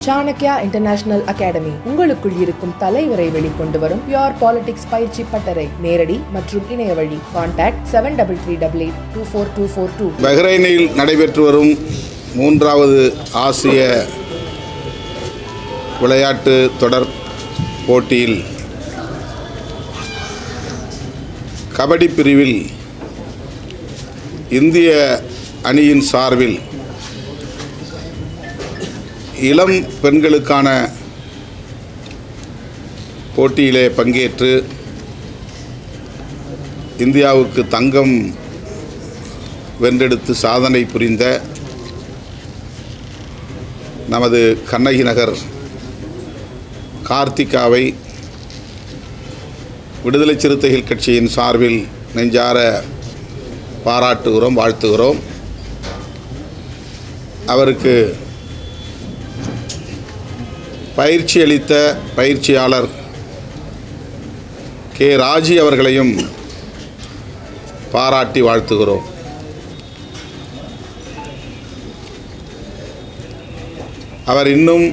Chanakya international academy உங்களுக்குள் இருக்கும் தலைவரை வெளிக்கொண்டு வரும் பியோர் பாலிடிக்ஸ் பயிற்சி பட்டறை. நேரடி மற்றும் இணைய வழி. Contact seven double three double eight two four two four two பஹ்ரைனில் நடைபெற்று வரும் மூன்றாவது ஆசிய விளையாட்டு தொடர் போட்டியில் கபடி பிரிவில் இந்திய அணியின் சார்பில் இளம் பெண்களுக்கான போட்டியிலே பங்கேற்று இந்தியாவுக்கு தங்கம் வென்றெடுத்து சாதனை புரிந்த நமது கண்ணகி நகர் கார்த்திகாவை விடுதலை சிறுத்தைகள் கட்சியின் சார்பில் நெஞ்சார பாராட்டுகிறோம் வாழ்த்துகிறோம். அவருக்கு பயிற்சி அளித்த பயிற்சியாளர் கே ராஜி அவர்களையும் பாராட்டி வாழ்த்துகிறோம். அவர் இன்னும்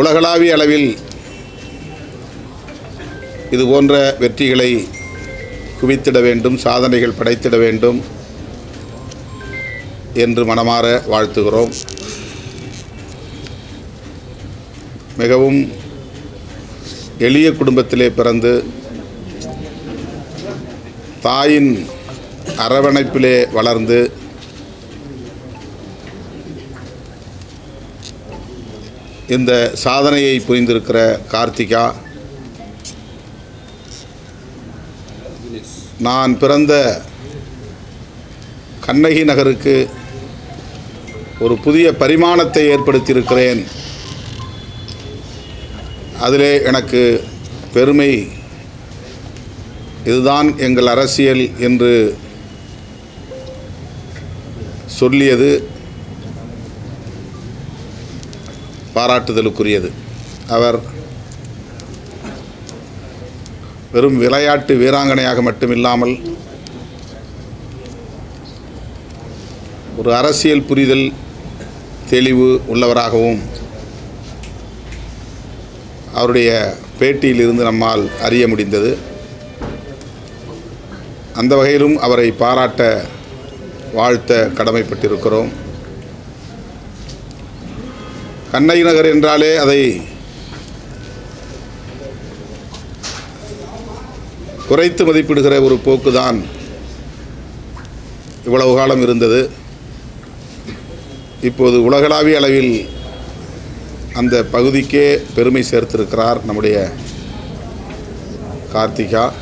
உலகளாவிய அளவில் இது போன்ற வெற்றிகளை குவித்திட வேண்டும் சாதனைகள் படைத்திட வேண்டும் என்று மனமாற வாழ்த்துகிறோம். மிகவும் எளிய குடும்பத்திலே பிறந்து தாயின் அரவணைப்பிலே வளர்ந்து இந்த சாதனையை புரிந்திருக்கிற கார்த்திகா நான் பிறந்த கண்ணகி நகருக்கு ஒரு புதிய பரிமாணத்தை ஏற்படுத்தியிருக்கிறேன். அதிலே எனக்கு பெருமை. இதுதான் எங்கள் அரசியல் என்று சொல்லியது பாராட்டுதலுக்குரியது. அவர் வெறும் விளையாட்டு வீராங்கனையாக மட்டுமில்லாமல் ஒரு அரசியல் புரிதல் தெளிவு உள்ளவராகவும் அவருடைய பேட்டியிலிருந்து நம்மால் அறிய முடிந்தது. அந்த வகையிலும் அவரை பாராட்ட வாழ்த்த கடமைப்பட்டிருக்கிறோம். கண்ணகி நகர் என்றாலே அதை குறைத்து மதிப்பிடுகிற ஒரு போக்குதான் இவ்வளவு காலம் இருந்தது. இப்போது உலகளாவிய அளவில் அந்த பகுதிக்கே பெருமை சேர்த்திருக்கிறார் நம்முடைய கார்த்திகா.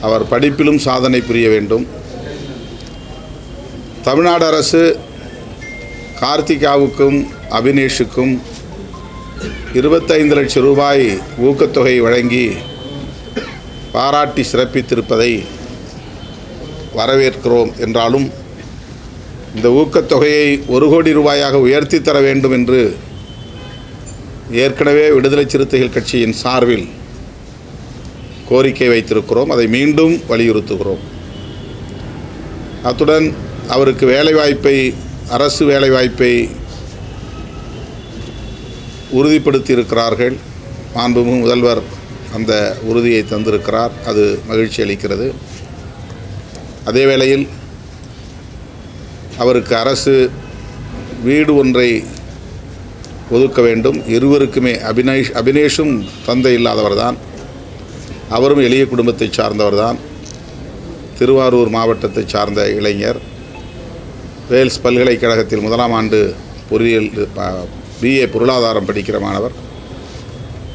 அவர் படிப்பிலும் சாதனை புரிய வேண்டும். தமிழ்நாடு அரசு கார்த்திகாவுக்கும் அபினேஷுக்கும் இருபத்தைந்து லட்சம் ரூபாய் ஊக்கத்தொகை வழங்கி பாராட்டி சிறப்பித்திருப்பதை வரவேற்கிறோம் என்றாலும் இந்த ஊக்கத்தொகையை ஒரு கோடி ரூபாயாக உயர்த்தி தர வேண்டும் என்று ஏற்கனவே விடுதலை சிறுத்தைகள் கட்சியின் சார்பில் கோரிக்கை வைத்திருக்கிறோம். அதை மீண்டும் வலியுறுத்துகிறோம். அத்துடன் அவருக்கு வேலைவாய்ப்பை அரசு வேலைவாய்ப்பை உறுதிப்படுத்தி இருக்கிறார்கள் மாண்புமிகு முதல்வர் அந்த உறுதியை தந்திருக்கிறார். அது மகிழ்ச்சி அளிக்கிறது. அதே வேளையில் அவருக்கு அரசு வீடு ஒன்றை ஒதுக்க வேண்டும். இருவருக்குமே அபினேஷ் அபினேஷும் தந்தை இல்லாதவர்தான். அவரும் எளிய குடும்பத்தை சார்ந்தவர்தான். திருவாரூர் மாவட்டத்தை சார்ந்த இளைஞர். வேல்ஸ் பல்கலைக்கழகத்தில் முதலாம் ஆண்டு பொறியியல் பிஏ பொருளாதாரம் படிக்கிற மாணவர்.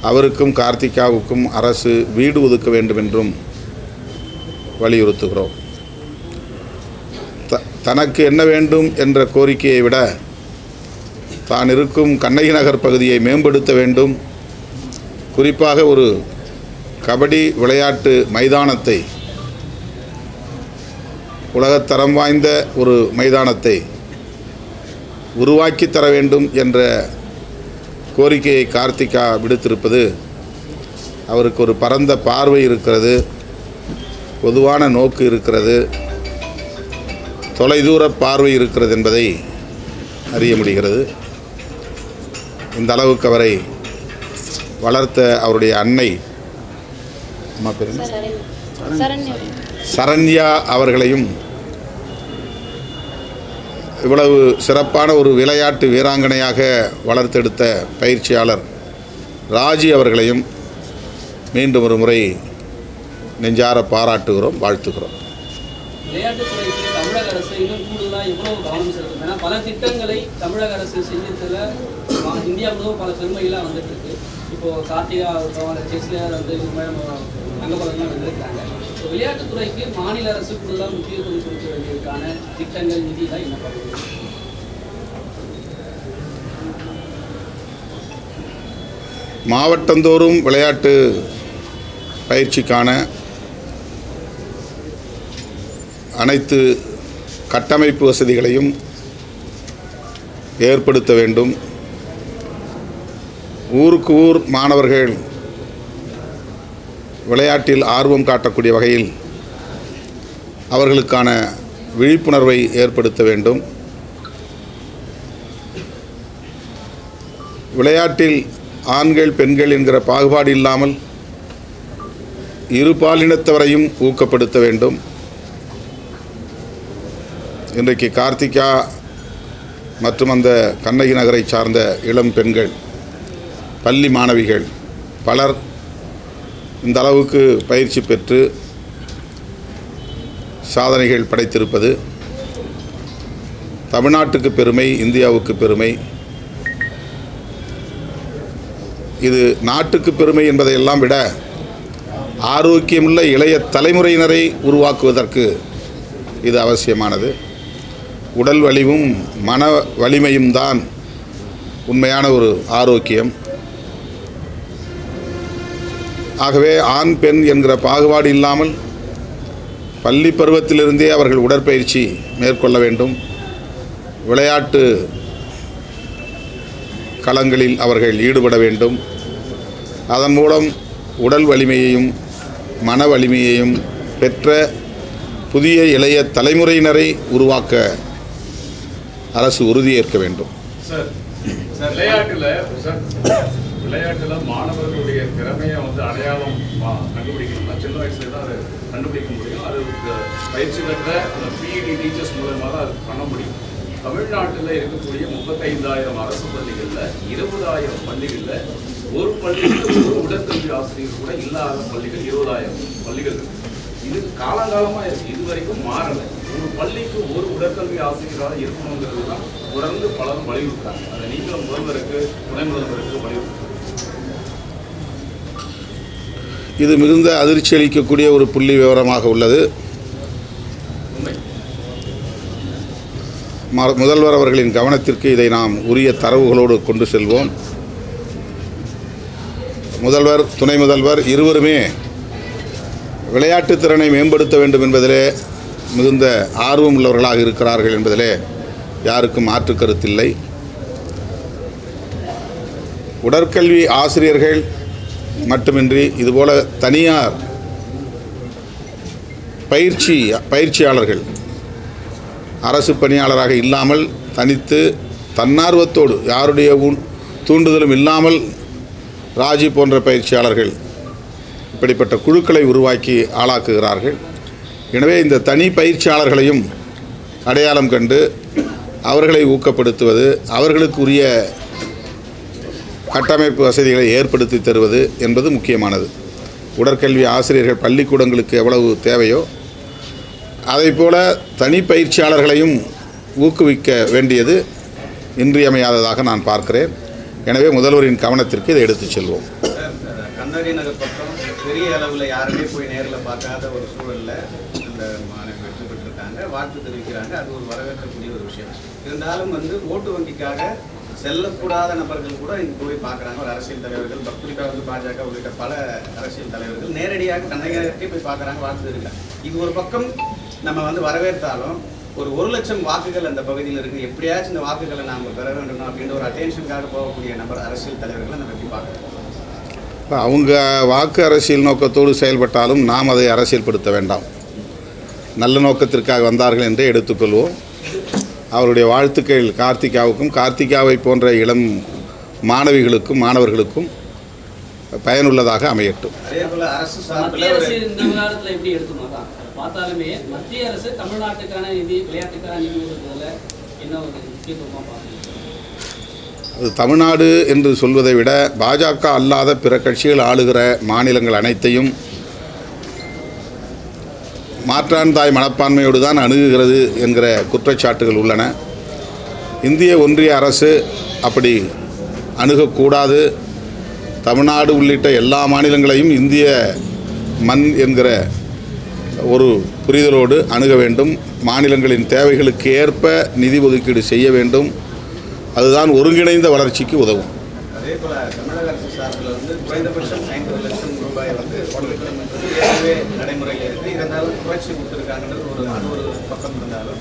அவருக்கும் கார்த்திகாவுக்கும் அரசு வீடு ஒதுக்க வேண்டும் என்றும் வலியுறுத்துகிறோம். தனக்கு என்ன வேண்டும் என்ற கோரிக்கையை விட தான் இருக்கும் கண்ணகி நகர் பகுதியை மேம்படுத்த வேண்டும். குறிப்பாக ஒரு கபடி விளையாட்டு மைதானத்தை உலகத்தரம் வாய்ந்த ஒரு மைதானத்தை உருவாக்கி தர வேண்டும் என்ற கோரிக்கையை கார்த்திகா விடுத்திருப்பது அவருக்கு ஒரு பரந்த பார்வை இருக்கிறது பொதுவான நோக்கு இருக்கிறது. தொலைதூர பார்வை இருக்கிறது என்பதை அறிய முடிகிறது. இந்த அளவுக்கு அவரை வளர்த்த அவருடைய அன்னை அம்மா பேர் சரண்யா அவர்களையும் இவ்வளவு சிறப்பான ஒரு விளையாட்டு வீராங்கனையாக வளர்த்தெடுத்த பயிற்சியாளர் ராஜி அவர்களையும் மீண்டும் ஒரு முறை நெஞ்சார பாராட்டுகிறோம் வாழ்த்துகிறோம். தமிழக அரசு இன்னும் கூடுதலாக எவ்வளவு கவனம் செலுத்தும்? ஏன்னா பல திட்டங்களை தமிழக அரசு செஞ்சதில் இந்தியா முழுவதும் பல பெருமைகளாக வந்துட்டு இருக்கு. இப்போ கார்த்திகா ஆகட்டும் வந்து தங்கப்பதெல்லாம் வந்திருக்காங்க இப்போ விளையாட்டுத்துறைக்கு மாநில அரசு கூடுதலாக முக்கியத்துவம் கொடுக்க வேண்டியதுக்கான திட்டங்கள் நிதிலாம் என்ன? பண்ணுறது மாவட்டந்தோறும் விளையாட்டு பயிற்சிக்கான அனைத்து கட்டமைப்பு வசதிகளையும் ஏற்படுத்த வேண்டும். ஊருக்கு ஊர் மாணவர்கள் விளையாட்டில் ஆர்வம் காட்டக்கூடிய வகையில் அவர்களுக்கான விழிப்புணர்வை ஏற்படுத்த வேண்டும். விளையாட்டில் ஆண்கள் பெண்கள் என்கிற பாகுபாடு இல்லாமல் இரு பாலினத்தவரையும் ஊக்கப்படுத்த வேண்டும். இன்றைக்கு கார்த்திகா மற்றும் அந்த கண்ணகி நகரை சார்ந்த இளம் பெண்கள் பள்ளி மாணவிகள் பலர் இந்த அளவுக்கு பயிற்சி பெற்று சாதனைகள் படைத்திருப்பது தமிழ்நாட்டுக்கு பெருமை இந்தியாவுக்கு பெருமை. இது நாட்டுக்கு பெருமை என்பதையெல்லாம் விட ஆரோக்கியமுள்ள இளைய தலைமுறையினரை உருவாக்குவதற்கு இது அவசியமானது. உடல் வலிவும் மன வலிமையும் தான் உண்மையான ஒரு ஆரோக்கியம். ஆகவே ஆண் பெண் என்கிற பாகுபாடு இல்லாமல் பள்ளி பருவத்திலிருந்தே அவர்கள் உடற்பயிற்சி மேற்கொள்ள வேண்டும். விளையாட்டு களங்களில் அவர்கள் ஈடுபட வேண்டும். அதன் மூலம் உடல் வலிமையையும் மன வலிமையையும் பெற்ற புதிய இளைய தலைமுறையினரை உருவாக்க அரசு உறுதியேற்க வேண்டும். சார் சார் விளையாட்டுல சார் விளையாட்டுல மாணவர்களுடைய திறமையை வந்து அடையாளம் பா- கண்டுபிடிக்கணும்னா சின்ன வயசுல தான் அதை கண்டுபிடிக்க முடியும். அது பயிற்சி பெற்ற பிஇடி டீச்சர்ஸ் மூலமாக தான் அது பண்ண முடியும். தமிழ்நாட்டில் இருக்கக்கூடிய முப்பத்தைந்தாயிரம் அரசு பள்ளிகளில் இருபதாயிரம் பள்ளிகளில் ஒரு பள்ளிக்கு ஒரு உடற்கல்வி ஆசிரியர் கூட இல்லாத பள்ளிகள் இருபதாயிரம் பள்ளிகள் இருக்கு. இது காலங்காலமாக இருக்குது இது வரைக்கும் மாறலை. ஒரு பள்ளிக்கு ஒரு உடற்கல்வி ஆசிரியராக இருக்கணுங்கிறது தான் தொடர்ந்து பலரும் வலியுறுத்துறாங்க. அதை நீங்களும் முதல்வருக்கு துணை முதல்வருக்கு வலியுறுத்துறாங்க இது மிகுந்த அதிர்ச்சி அளிக்கக்கூடிய ஒரு புள்ளி விவரமாக உள்ளது. முதல்வர் அவர்களின் கவனத்திற்கு இதை நாம் உரிய தரவுகளோடு கொண்டு செல்வோம். முதல்வர் துணை முதல்வர் இருவருமே விளையாட்டு திறனை மேம்படுத்த வேண்டும் என்பதிலே மிகுந்த ஆர்வம் உள்ளவர்களாக இருக்கிறார்கள் என்பதிலே யாருக்கும் மாற்று கருத்தில்லை. உடற்கல்வி ஆசிரியர்கள் மட்டுமின்றி இதுபோல தனியார் பயிற்சி பயிற்சியாளர்கள் அரசு பணியாளராக இல்லாமல் தனித்து தன்னார்வத்தோடு யாருடைய தூண்டுதலும் இல்லாமல் ராஜி போன்ற பயிற்சியாளர்கள் இப்படிப்பட்ட குழுக்களை உருவாக்கி ஆளாக்குகிறார்கள். எனவே இந்த தனி பயிற்சியாளர்களையும் அடையாளம் கண்டு அவர்களை ஊக்கப்படுத்துவது அவர்களுக்குரிய கட்டமைப்பு வசதிகளை ஏற்படுத்தி தருவது என்பது முக்கியமானது. உடற்கல்வி ஆசிரியர்கள் பள்ளிக்கூடங்களுக்கு எவ்வளவு தேவையோ அதைப்போல தனி பயிற்சியாளர்களையும் ஊக்குவிக்க வேண்டியது இன்றியமையாததாக நான் பார்க்கிறேன். எனவே முதல்வரின் கவனத்திற்கு இதை எடுத்துச் செல்வோம். நகர் பக்கம் பெரிய அளவில் யாருமே போய் நேரில் பார்க்காத ஒரு சூழலில் இந்த மாணவி வெற்றி பெற்றிருக்காங்க வாழ்த்து தெரிவிக்கிறாங்க. அது ஒரு வரவேற்கக்கூடிய ஒரு விஷயம். இருந்தாலும் வந்து ஓட்டு வங்கிக்காக செல்லக்கூடாத நபர்கள் கூட இங்கே போய் பார்க்குறாங்க. ஒரு அரசியல் தலைவர்கள் பக்திகா வந்து பாஜக உள்ளிட்ட பல அரசியல் தலைவர்கள் நேரடியாக கண்ணகரே போய் பார்க்குறாங்க வாழ்த்து தெரிவிக்கிறாங்க. இது ஒரு பக்கம் நம்ம வந்து வரவேற்றாலும் ஒரு ஒரு லட்சம் வாக்குகள் அந்த பகுதியில் இருக்கு. எப்படியாச்சும் இந்த வாக்குகளை நாம் பெற வேண்டும் அப்படின்ற ஒரு அட்டென்ஷனுக்காக போகக்கூடிய நபர் அரசியல் தலைவர்களை நம்ம எப்படி பார்க்குறோம்? அவங்க வாக்கு அரசியல் நோக்கத்தோடு செயல்பட்டாலும் நாம் அதை அரசியல்படுத்த வேண்டாம். நல்ல நோக்கத்திற்காக வந்தார்கள் என்றே எடுத்துக்கொள்வோம். அவருடைய வாழ்த்துக்கள் கார்த்திகாவுக்கும் கார்த்திகாவை போன்ற இளம் மாணவிகளுக்கும் மாணவர்களுக்கும் பயனுள்ளதாக அமையட்டும். அதே தமிழ்நாடு என்று சொல்வதை விட பாஜக அல்லாத பிற கட்சிகள் ஆளுகிற மாநிலங்கள் அனைத்தையும் மாற்றான் தாய் மனப்பான்மையோடு தான் அணுகுகிறது என்கிற குற்றச்சாட்டுகள் உள்ளன. இந்திய ஒன்றிய அரசு அப்படி அணுகக்கூடாது. தமிழ்நாடு உள்ளிட்ட எல்லா மாநிலங்களையும் இந்திய மண் என்கிற ஒரு புரிதலோடு அணுக வேண்டும். மாநிலங்களின் தேவைகளுக்கு ஏற்ப நிதி ஒதுக்கீடு செய்ய வேண்டும். அதுதான் ஒருங்கிணைந்த வளர்ச்சிக்கு உதவும். நடைமுறையில் புரட்சி கொடுத்துருக்காங்கன்றது ஒரு அது ஒரு பக்கம் இருந்தாலும்.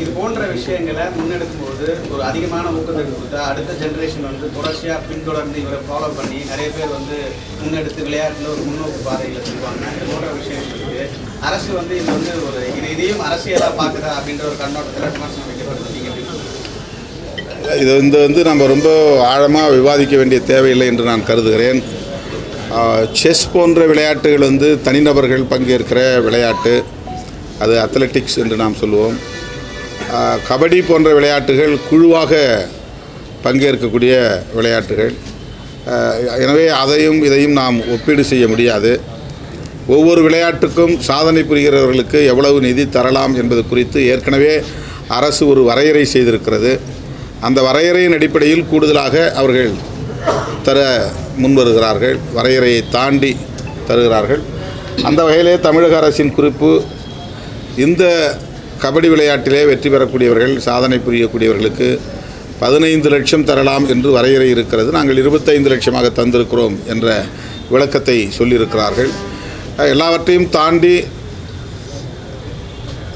இது போன்ற விஷயங்களை முன்னெடுக்கும் போது ஒரு அதிகமான ஊக்கத்தை கொடுத்தா அடுத்த ஜென்ரேஷன் வந்து தொடர்ச்சியாக பின்தொடர்ந்து இவரை ஃபாலோ பண்ணி நிறைய பேர் வந்து முன்னெடுத்து விளையாட்டில் ஒரு முன்னோக்கு பாதையில் செல்வாங்க இது போன்ற விஷயங்கள் இருக்குது அரசு வந்து இது வந்து ஒரு இது இதையும் அரசியலாக பார்க்குதா அப்படின்ற ஒரு கண்ணோட்டத்தில் விமர்சனம் வைக்கப்பட்டிருக்கீங்க இது வந்து வந்து நம்ம ரொம்ப ஆழமாக விவாதிக்க வேண்டிய தேவையில்லை என்று நான் கருதுகிறேன். செஸ் போன்ற விளையாட்டுகள் வந்து தனிநபர்கள் பங்கேற்கிற விளையாட்டு. அது அத்லெட்டிக்ஸ் என்று நாம் சொல்லுவோம். கபடி போன்ற விளையாட்டுகள் குழுவாக பங்கேற்கக்கூடிய விளையாட்டுகள். எனவே அதையும் இதையும் நாம் ஒப்பீடு செய்ய முடியாது. ஒவ்வொரு விளையாட்டுக்கும் சாதனை புரிகிறவர்களுக்கு எவ்வளவு நிதி தரலாம் என்பது குறித்து ஏற்கனவே அரசு ஒரு வரையறை செய்திருக்கிறது. அந்த வரையறையின் அடிப்படையில் கூடுதலாக அவர்கள் தர முன்வருகிறார்கள் வரையறையை தாண்டி தருகிறார்கள். அந்த வகையிலே தமிழக அரசின் குறிப்பு இந்த கபடி விளையாட்டிலே வெற்றி பெறக்கூடியவர்கள் சாதனை புரியக்கூடியவர்களுக்கு பதினைந்து லட்சம் தரலாம் என்று வரையறை இருக்கிறது. நாங்கள் இருபத்தைந்து லட்சமாக தந்திருக்கிறோம் என்ற விளக்கத்தை சொல்லியிருக்கிறார்கள். எல்லாவற்றையும் தாண்டி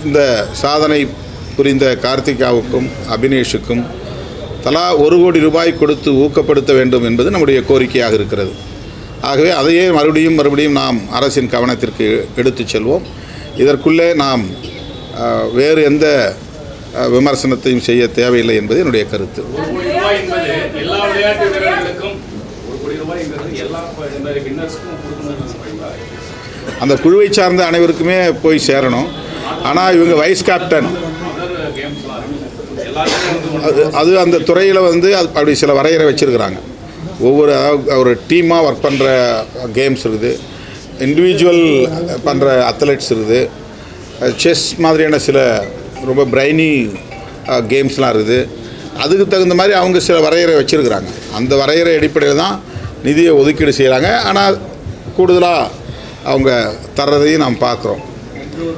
இந்த சாதனை புரிந்த கார்த்திகாவுக்கும் அபினேஷுக்கும் தலா ஒரு கோடி ரூபாய் கொடுத்து ஊக்கப்படுத்த வேண்டும் என்பது நம்முடைய கோரிக்கையாக இருக்கிறது. ஆகவே அதையே மறுபடியும் மறுபடியும் நாம் அரசின் கவனத்திற்கு எடுத்துச் செல்வோம். இதற்குள்ளே நாம் வேறு எந்த விமர்சனத்தையும் செய்ய தேவையில்லை என்பது என்னுடைய கருத்து. அந்த குழுவை சார்ந்த அனைவருக்குமே போய் சேரணும். ஆனால் இவங்க வைஸ் கேப்டன் அதர் கேம்ஸ்லாம் இருக்கு எல்லாருமே வந்து அது அது அந்த துறையில் வந்து அது அப்படி சில வரையறை வச்சுருக்கிறாங்க. ஒவ்வொரு ஒரு டீமாக ஒர்க் பண்ணுற கேம்ஸ் இருக்குது. இண்டிவிஜுவல் பண்ணுற அத்லெட்ஸ் இருக்குது. செஸ் மாதிரியான சில ரொம்ப பிரைனி கேம்ஸ்லாம் இருக்குது. அதுக்கு தகுந்த மாதிரி அவங்க சில வரையறை வச்சுருக்கிறாங்க. அந்த வரையறை அடிப்படையில் தான் நிதியை ஒதுக்கீடு செய்கிறாங்க ஆனால் கூடுதலாக அவங்க தர்றதையும் நாம் பார்க்குறோம்.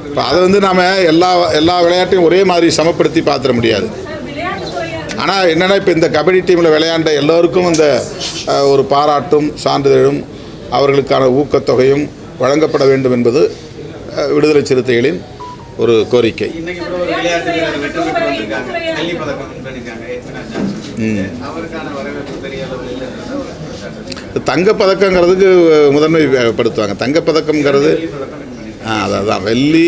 இப்போ அதை வந்து நாம் எல்லா எல்லா விளையாட்டையும் ஒரே மாதிரி சமப்படுத்தி பார்த்துட முடியாது. ஆனால் என்னென்னா இப்போ இந்த கபடி டீமில் விளையாண்ட எல்லோருக்கும் இந்த அஹ், ஒரு பாராட்டும் சான்றிதழும் அவர்களுக்கான ஊக்கத்தொகையும் வழங்கப்பட வேண்டும் என்பது விடுதலை சிறுத்தைகளின் ஒரு கோரிக்கை. தங்கப்பதக்கங்கிறதுக்கு முதன்மைப்படுத்துவாங்க ஆ அதான் வெள்ளி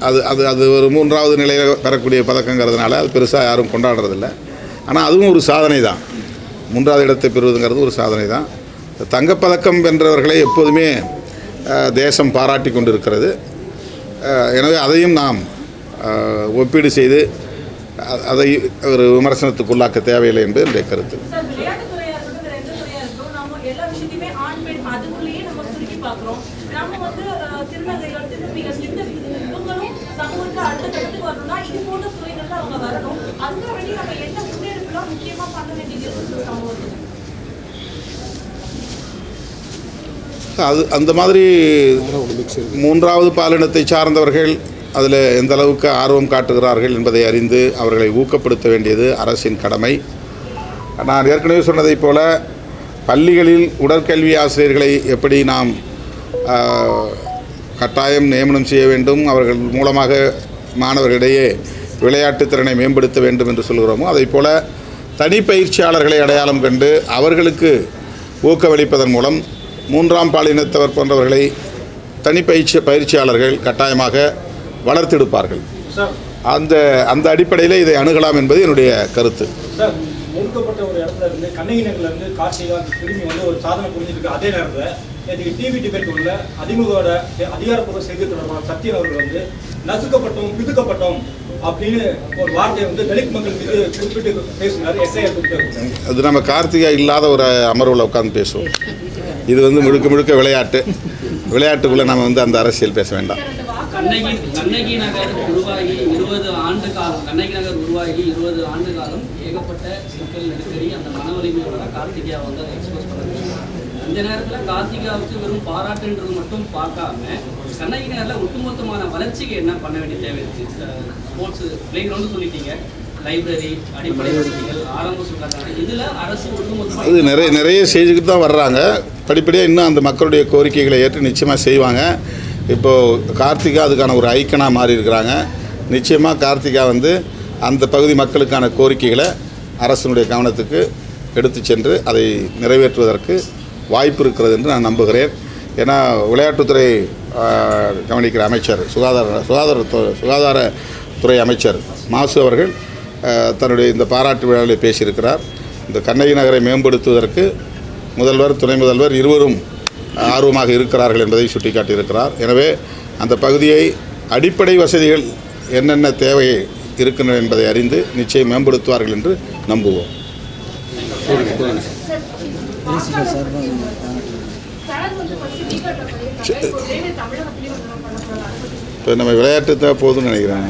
அது அது அது ஒரு மூன்றாவது நிலையில் பெறக்கூடிய பதக்கங்கிறதுனால அது பெருசாக யாரும் கொண்டாடுறதில்ல. ஆனால் அதுவும் ஒரு சாதனை தான். மூன்றாவது இடத்தை பெறுவதுங்கிறது ஒரு சாதனை தான். தங்கப்பதக்கம் வென்றவர்களை எப்போதுமே தேசம் பாராட்டி கொண்டிருக்கிறது. எனவே அதையும் நாம் ஒப்பீடு செய்து அதை ஒரு விமர்சனத்துக்குள்ளாக்க தேவையில்லை என்பது என்னுடைய கருத்து. சார் அடுத்த கட்டத்துக்கு வரணும்னா இது போன்ற துறைகள்ல அவங்க வரணும். அதுக்கு வேண்டி நம்ம என்ன முன்னெடுப்புலாம் முக்கியமா பண்ண வேண்டியது அது அந்த மாதிரி மூன்றாவது பாலினத்தை சார்ந்தவர்கள் அதில் எந்த அளவுக்கு ஆர்வம் காட்டுகிறார்கள் என்பதை அறிந்து அவர்களை ஊக்கப்படுத்த வேண்டியது அரசின் கடமை. நான் ஏற்கனவே சொன்னதைப் போல பள்ளிகளில் உடற்கல்வி ஆசிரியர்களை எப்படி நாம் கட்டாயம் நியமனம் செய்ய வேண்டும் அவர்கள் மூலமாக மாணவர்களிடையே விளையாட்டுத் திறனை மேம்படுத்த வேண்டும் என்று சொல்கிறோமோ அதைப் போல தனிப்பயிற்சியாளர்களை அடையாளம் கண்டு அவர்களுக்கு ஊக்கமளிப்பதன் மூலம் மூன்றாம் பாலினத்தவர் போன்றவர்களை தனிப்பயிற்சி பயிற்சியாளர்கள் கட்டாயமாக வளர்த்தெடுப்பார்கள். அந்த அந்த அடிப்படையில் இதை அணுகலாம் என்பது என்னுடைய கருத்து. ஒதுக்கப்பட்ட ஒரு இடத்துல இருந்து கண்ணகி நகர்ல இருந்து கார்த்திகா திரும்பி வந்து ஒரு சாதனை புரிஞ்சிருக்கு அதே நேரத்தில் நேற்று டிவி டிபேட் உள்ள அதிமுகவோட அதிகாரப்பூர்வ செய்தி தொடர்பாளர் சத்யன் அவர்கள் வந்து நசுக்கப்பட்டோம் பிதுக்கப்பட்டோம் அப்படின்னு ஒரு வார்த்தையை வந்து தலித் மக்கள் மீது குறிப்பிட்டு பேசினார் எஸ்ஐஆர் அது நம்ம கார்த்திகா இல்லாத ஒரு அமர்வில் உட்கார்ந்து பேசுவோம். இது வந்து முழுக்க முழுக்க விளையாட்டு. விளையாட்டுக்குள்ளே நம்ம வந்து அந்த அரசியல் பேச வேண்டாம். கண்ணகி கண்ணகி நகர் உருவாகி இருபது ஆண்டு காலம் கண்ணகி நகர் உருவாகி இருபது ஆண்டு காலம் ஏகப்பட்ட சிக்கல் நெருக்கடி அந்த மன வலிமையோட தான் கார்த்திகா வந்து அதை எக்ஸ்போஸ் பண்ண இந்த நேரத்தில் கார்த்திகாவுக்கு வெறும் பாராட்டுன்றது மட்டும் பார்க்காம கண்ணகி நேரில் ஒட்டுமொத்தமான வளர்ச்சிக்கு என்ன பண்ண வேண்டிய தேவை இருக்கு? ஸ்போர்ட்ஸ் பிளே கிரவுண்டு சொல்லிட்டீங்க. லைப்ரரி அடிப்படை வசதிகள் ஆரம்ப சுகாதாரம். இதில் அரசு அது நிறைய நிறைய செய்துக்கிட்டு தான் வர்றாங்க. படிப்படியாக இன்னும் அந்த மக்களுடைய கோரிக்கைகளை ஏற்று நிச்சயமாக செய்வாங்க. இப்போது கார்த்திகா அதுக்கான ஒரு ஐக்கனாக மாறி இருக்கிறாங்க. நிச்சயமாக கார்த்திகா வந்து அந்த பகுதி மக்களுக்கான கோரிக்கைகளை அரசினுடைய கவனத்துக்கு எடுத்து சென்று அதை நிறைவேற்றுவதற்கு வாய்ப்பு இருக்கிறது என்று நான் நம்புகிறேன். ஏன்னா விளையாட்டுத்துறை கவனிக்கிற அமைச்சர் சுகாதார சுகாதார சுகாதாரத்துறை அமைச்சர் மாசு அவர்கள் தன்னுடைய இந்த பாராட்டு விழாவில் பேசியிருக்கிறார். இந்த கண்ணகி நகரை மேம்படுத்துவதற்கு முதல்வர் துணை முதல்வர் இருவரும் ஆர்வமாக இருக்கிறார்கள் என்பதை சுட்டிக்காட்டியிருக்கிறார். எனவே அந்த பகுதியை அடிப்படை வசதிகள் என்னென்ன தேவை இருக்கின்றன என்பதை அறிந்து நிச்சயம் மேம்படுத்துவார்கள் என்று நம்புவோம். இப்போ நம்ம விளையாட்டு தான் போதும்னு நினைக்கிறேன்